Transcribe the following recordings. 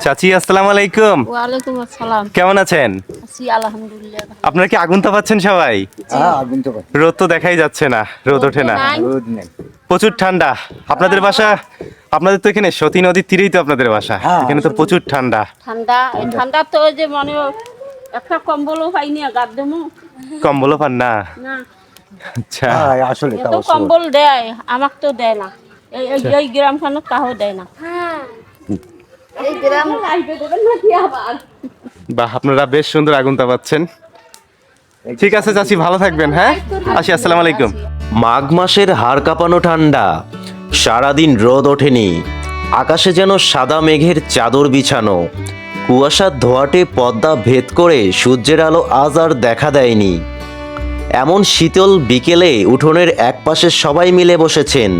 চাচি আসসালামু আলাইকুম। ওয়ালাইকুম আসসালাম। কেমন আছেন? আছি আলহামদুলিল্লাহ। আপনারা কি আগুন তাপাচ্ছেন সবাই? হ্যাঁ আগুন তো পাচ্ছি। রোদ তো দেখাই যাচ্ছে না রোদ ওঠে না। রোদ নেই। প্রচুর ঠান্ডা। আপনাদের বাসা আপনাদের তো এখানে সতী নদীর তীরেই তো আপনাদের বাসা। হ্যাঁ। এখানে তো প্রচুর ঠান্ডা। ঠান্ডা এই ঠান্ডা। তো ওই যে মনে একটা কম্বলও পাইনি গাদ দেবো। কম্বলও পান না? না। আচ্ছা। হ্যাঁ আসলে তো কম্বল দেয় আমাক তো দেয় না। এই এই- এই গ্রাম তাও দেয় না। এই গ্রাম লাইফে দেবেন নাকি আবার? বাহ আপনারা বেশ সুন্দর আগুন তাপাচ্ছেন। ঠিক আছে চাচি ভালো থাকবেন হ্যাঁ? আসি আসসালামু আলাইকুম। মাঘ মাসের হাড় কাঁপানো ঠান্ডা সারাদিন রোদ ওঠেনি। আকাশে যেন সাদা মেঘের চাদর বিছানো। কুয়াশার ধোয়াটে পদ্মা ভেদ করে সূর্যের আলো আজ আর দেখা দেয়নি। এমন শীতল বিকেলে উঠোনের একপাশে সবাই মিলে বসেছেন।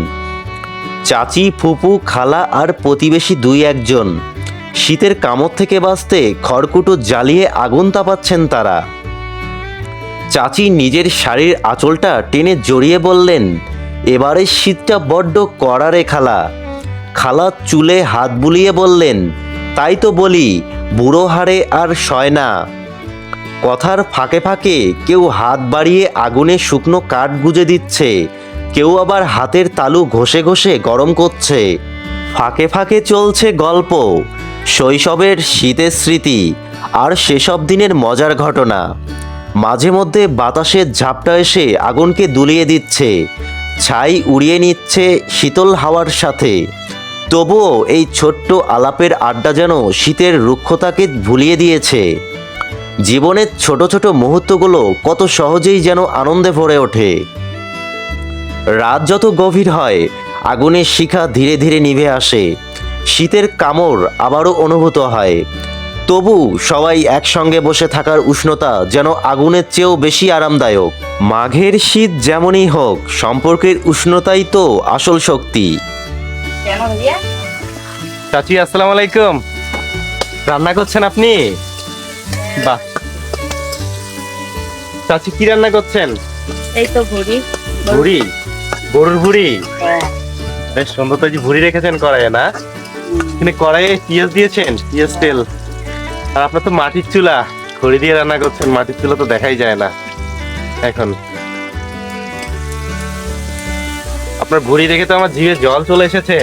চাচি, ফুপু, খালা আর প্রতিবেশী দুই একজন। শীতের কামড় থেকে বাঁচতে খড়কুটো জ্বালিয়ে আগুন তাপাচ্ছেন তারা। চাচি নিজের শাড়ির আঁচলটা টেনে জড়িয়ে বললেন, এবারে শীতটা বড্ড কড়া রে খালা। খালা চুলে হাত বুলিয়ে বললেন, তাই তো বলি, বুড়ো হাড়ে আর সয় না। কথার ফাঁকে ফাঁকে কেউ হাত বাড়িয়ে আগুনে শুকনো কাঠ গুজে দিচ্ছে। কেউ আবার হাতের তালু ঘষে ঘষে গরম করছে। ফাঁকে ফাঁকে চলছে গল্প, শৈশবের শীতের স্মৃতি আর সেসব দিনের মজার ঘটনা। মাঝে মধ্যে বাতাসের ঝাপটা এসে আগুনকে দুলিয়ে দিচ্ছে, ছাই উড়িয়ে নিচ্ছে শীতল হাওয়ার সাথে। তবুও এই ছোট্ট আলাপের আড্ডা যেন শীতের রুক্ষতাকে ভুলিয়ে দিয়েছে। জীবনের ছোট ছোট মুহূর্তগুলো কত সহজেই যেন আনন্দে ভরে ওঠে। রাত যত গভীর হয় আগুনের শিখা ধীরে ধীরে নিভে আসে। শীতের কামড় আবারও অনুভূত হয়। তবু সবাই একসঙ্গে বসে থাকার উষ্ণতা যেন আগুনের চেয়েও বেশি আরামদায়ক। মাঘের শীত যেমনই হোক সম্পর্কের উষ্ণতাই তো আসল শক্তি। চাচি আসসালামু আলাইকুম। রান্না করছেন আপনি? বাহ। চাচি কি রান্না করছেন? এই তো ঘড়ি ভুড়ি? গরুর ভুড়ি? বেশ সুন্দর তো ভুড়ি রেখেছেন কড়াইয়ে না? এখানে কড়াইয়ে পেঁয়াজ দিয়েছেন পেঁয়াজ তেল। আর আপনার তো মাটির চুলা খড়ি দিয়ে রান্না করছেন মাটির চুলা তো দেখাই যায় না। এখন। আপনার ভুড়ি দেখে তো আমার জিভে জল চলে এসেছে।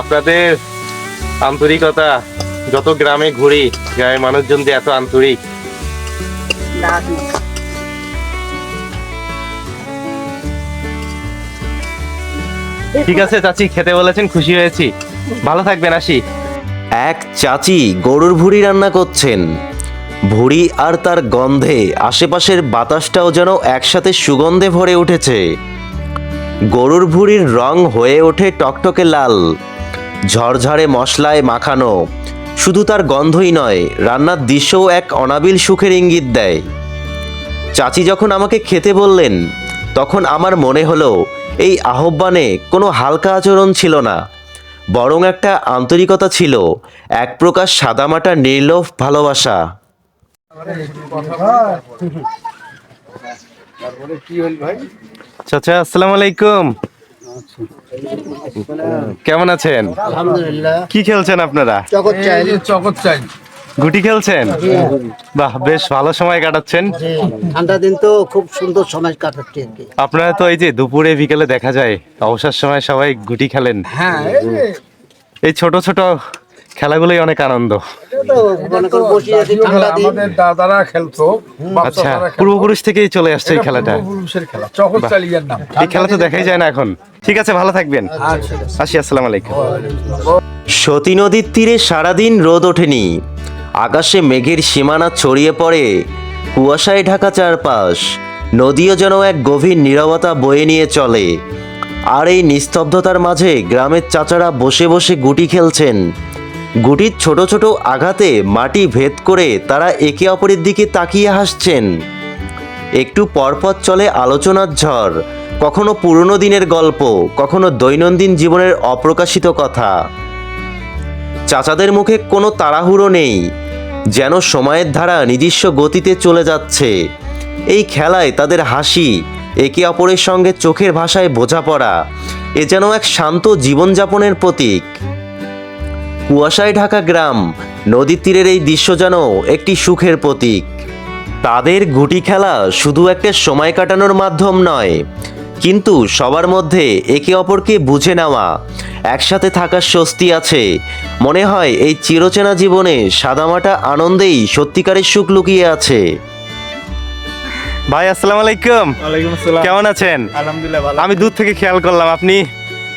আপনাদের আন্তরিকতা যত গ্রামে ঘুরি গ্রামের মানুষজন যে এত আন্তরিক। ঠিক আছে, চাচি, খেতে বলেছেন, খুশি হয়েছি। ভালো থাকবেন, আসি। এক চাচি গরুর ভুড়ি রান্না করছেন। ভুড়ি আর তার গন্ধে আশেপাশের বাতাসটাও যেন একসাথে সুগন্ধে ভরে উঠেছে। গরুর ভুড়ির রং হয়ে ওঠে টকটকে লাল, ঝরঝরে মশলায় মাখানো। শুধু তার গন্ধই নয়, রান্নার দৃশ্যও এক অনাবিল সুখের ইঙ্গিত দেয়। চাচি যখন আমাকে খেতে বললেন, তখন আমার মনে হলো এই আহ্বানে কোনো হালকা আচরণ ছিল না। বরং একটা আন্তরিকতা ছিল এক প্রকার সাদামাটা নির্লোভ ভালোবাসা। চাচা আসসালামু আলাইকুম। কেমন আছেন? আলহামদুলিল্লাহ। কি খেলছেন আপনারা? চকর চাই চকর চাই গুটি খেলছেন? বাহ বেশ ভালো সময় কাটাচ্ছেন। ঠান্ডা দিন তো খুব সুন্দর সময় কাটাচ্ছি আপনারা তো এই যে দুপুরে বিকেলে দেখা যায় অবসর সময় সবাই গুটি খেলেন। হ্যাঁ এই ছোট ছোট খেলাগুলোই অনেক আনন্দ। মনে করো বসে আছি জাতীয় ঠান্ডা খেলা দিন। আমাদের দাদারা খেলতো আচ্ছা পূর্বপুরুষ থেকেই চলে আসছে এই খেলাটা। এই খেলা তো দেখাই যায় না এখন। ঠিক আছে ভালো থাকবেন। আচ্ছা। আসি আসসালাম আলাইকুম। সতী নদীর তীরে সারাদিন রোদ ওঠেনি। আকাশে মেঘের সীমানা ছড়িয়ে পড়ে। কুয়াশায় ঢাকা চারপাশ। নদীও যেন এক গভীর নীরবতা বয়ে নিয়ে চলে। আর এই নিস্তব্ধতার মাঝে গ্রামের চাচারা বসে বসে গুটি খেলছেন। গুটির ছোট ছোট আঘাতে মাটি ভেদ করে তারা একে অপরের দিকে তাকিয়ে হাসছেন। একটু পরপর চলে আলোচনার ঝড়, কখনো পুরনো দিনের গল্প, কখনো দৈনন্দিন জীবনের অপ্রকাশিত কথা। চাচাদের মুখে কোনো তাড়াহুড়ো নেই। যেন সময়ের ধারা নিজস্ব গতিতে চলে যাচ্ছে। এই খেলায় তাদের হাসি, একে অপরের সঙ্গে চোখের ভাষায় বোঝাপড়া, এ যেন এক শান্ত জীবনযাপনের প্রতীক। কুয়াশায় ঢাকা গ্রাম, নদীর তীরের এই দৃশ্য যেন একটি সুখের প্রতীক। তাদের গুটি খেলা শুধু একটা সময় কাটানোর মাধ্যম নয়, কিন্তু সবার মধ্যে একে অপরকে বুঝে নেওয়া একসাথে থাকার স্বস্তি আছে। মনে হয় এই চিরচেনা জীবনে সাদামাটা আনন্দেই সত্যিকারের সুখ লুকিয়ে আছে। ভাই আসসালামু আলাইকুম। কেমন আছেন? আলহামদুলিল্লাহ আমি দূর থেকে খেয়াল করলাম আপনি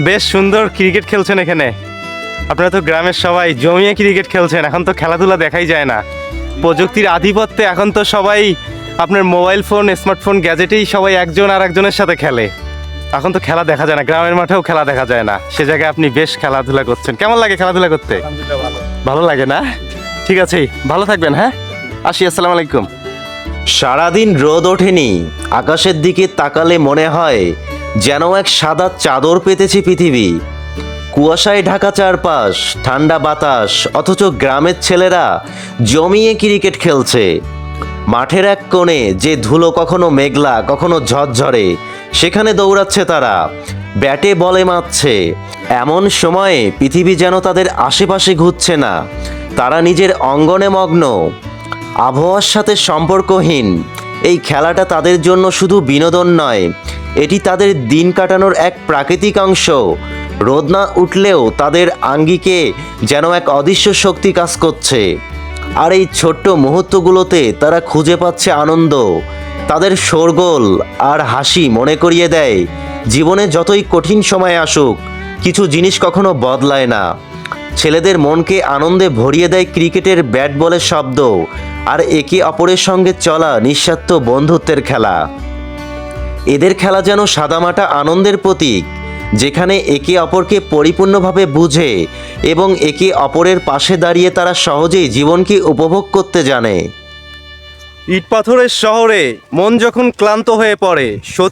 বেশ সুন্দর ক্রিকেট খেলছেন এখানে। আপনারা তো গ্রামের সবাই জমিয়ে ক্রিকেট খেলছেন এখন তো খেলাধুলা দেখাই যায় না। প্রযুক্তির আধিপত্যে এখন তো সবাই আপনার মোবাইল ফোন স্মার্টফোন গ্যাজেটেই সবাই একজন আর একজনের সাথে খেলে। এখন তো খেলা দেখা যায় না গ্রামের মাঠেও খেলা দেখা যায় না। সে জায়গায় আপনি বেশ খেলাধুলা করছেন। কেমন লাগে খেলাধুলা করতে? ভালো লাগে না? ঠিক আছে ভালো থাকবেন হ্যাঁ? আসি আসসালামু আলাইকুম। সারাদিন রোদ ওঠেনি আকাশের দিকে তাকালে মনে হয় যেন এক সাদা চাদর পেতেছে পৃথিবী। কুয়াশায় ঢাকা চারপাশ ঠান্ডা বাতাস অথচ গ্রামের ছেলেরা জমিয়ে ক্রিকেট খেলছে। মাঠের এক কোণে যে ধুলো কখনো মেঘলা কখনো ঝরঝরে সেখানে দৌড়াচ্ছে তারা। ব্যাটে বলে মারছে। এমন সময়ে পৃথিবী যেন তাদের আশেপাশে ঘুরছে না। তারা নিজের অঙ্গনে মগ্ন। আবহাওয়ার সাথে সম্পর্কহীন। এই খেলাটা তাদের জন্য শুধু বিনোদন নয়, এটি তাদের দিন কাটানোর এক প্রাকৃতিক অংশ। রোদ না উঠলেও তাদের আঙ্গিকে যেন এক অদৃশ্য শক্তি কাজ করছে। আর এই ছোট্ট মুহূর্তগুলোতে তারা খুঁজে পাচ্ছে আনন্দ। তাদের শোরগোল আর হাসি মনে করিয়ে দেয়, জীবনে যতই কঠিন সময় আসুক, কিছু জিনিস কখনো বদলায় না। ছেলেদের মনকে আনন্দে ভরিয়ে দেয় ক্রিকেটের ব্যাট বলের শব্দ, আর একে অপরের সঙ্গে চলা নিঃস্বার্থ বন্ধুত্বের খেলা। এদের খেলা যেন সাদামাটা আনন্দের প্রতীক, যেখানে একে অপরকে পরিপূর্ণভাবে বুঝে এবং একে অপরের পাশে দাঁড়িয়ে তারা সহজেই জীবনকে উপভোগ করতে জানে। ইট পাথরের শহরে মন যখন ক্লান্ত হয়ে পড়ে সতী